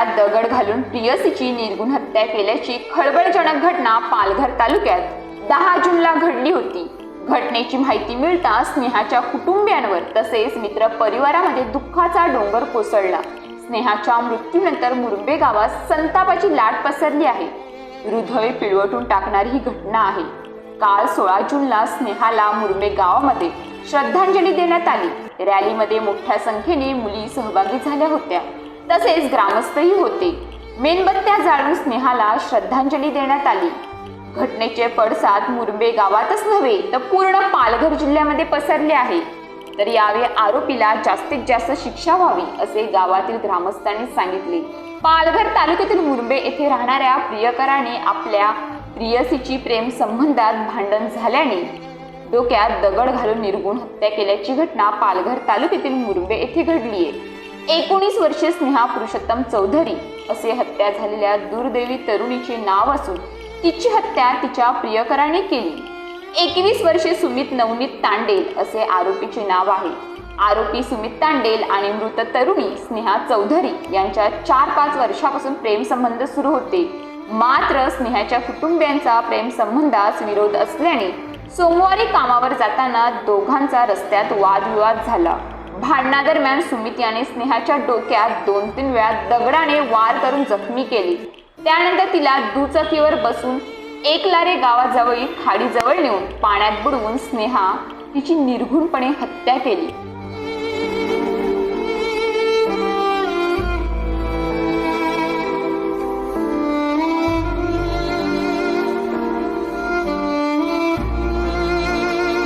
घरात दगड घालून प्रियसीची निर्गुण हत्या केल्याची खळबळजनक घटना पालघर तालुक्यात. दहा जूनला घडली होती. घटनेची माहिती मिळताच स्नेहाच्या कुटुंबियांवर तसेच मित्र परिवारामध्ये दुःखाचा डोंगर कोसळला. स्नेहाच्या मृत्यूनंतर मुरबे गावात संतापाची लाट पसरली आहे. हृदय पिळवटून टाकणारी ही घटना आहे. काल सोळा जूनला स्नेहाला मुरबे गावामध्ये श्रद्धांजली देण्यात आली. रॅलीमध्ये मोठ्या संख्येने मुली सहभागी झाल्या होत्या. तसेच ग्रामस्थही होते. मेणबत्त्या जाळून स्नेहाला श्रद्धांजली देण्यात आली. घटनेचे पडसाद मुरबे गावातच नव्हे तर पूर्ण पालघर जिल्ह्यामध्ये पसरले आहे. तर यावेळी आरोपीला जास्तीत जास्त शिक्षा व्हावी असे गावातील ग्रामस्थांनी सांगितले. पालघर तालुक्यातील मुरबे येथे राहणाऱ्या प्रियकराने आपल्या प्रियसीची प्रेम संबंधात भांडण झाल्याने डोक्यात दगड घालून निर्गुण हत्या केल्याची घटना पालघर तालुक्यातील मुरबे येथे घडली आहे एकोणीस वर्षे स्नेहा पुरुषोत्तम चौधरी असे हत्या झालेल्या दुर्दैवी तरुणीचे नाव असून तिची हत्या तिच्या प्रियकराने केली. एकवीस वर्षे सुमित नवनीत तांडेल असे आरोपीचे नाव आहे. आरोपी सुमित तांडेल आणि मृत तरुणी स्नेहा चौधरी यांच्या चार पाच वर्षापासून प्रेमसंबंध सुरू होते. मात्र स्नेहाच्या कुटुंबियांचा प्रेमसंबंधास विरोध असल्याने सोमवारी कामावर जाताना दोघांचा रस्त्यात वादविवाद झाला. भांडणादरम्यान सुमित याने स्नेहाच्या डोक्यात दोन तीन वेळा दगडाने वार करून जखमी केली. त्यानंतर तिला दुचाकीवर बसून एकलारे गावाजवळील खाडीजवळ नेऊन पाण्यात बुडवून स्नेहा तिची निर्घुणपणे हत्या केली.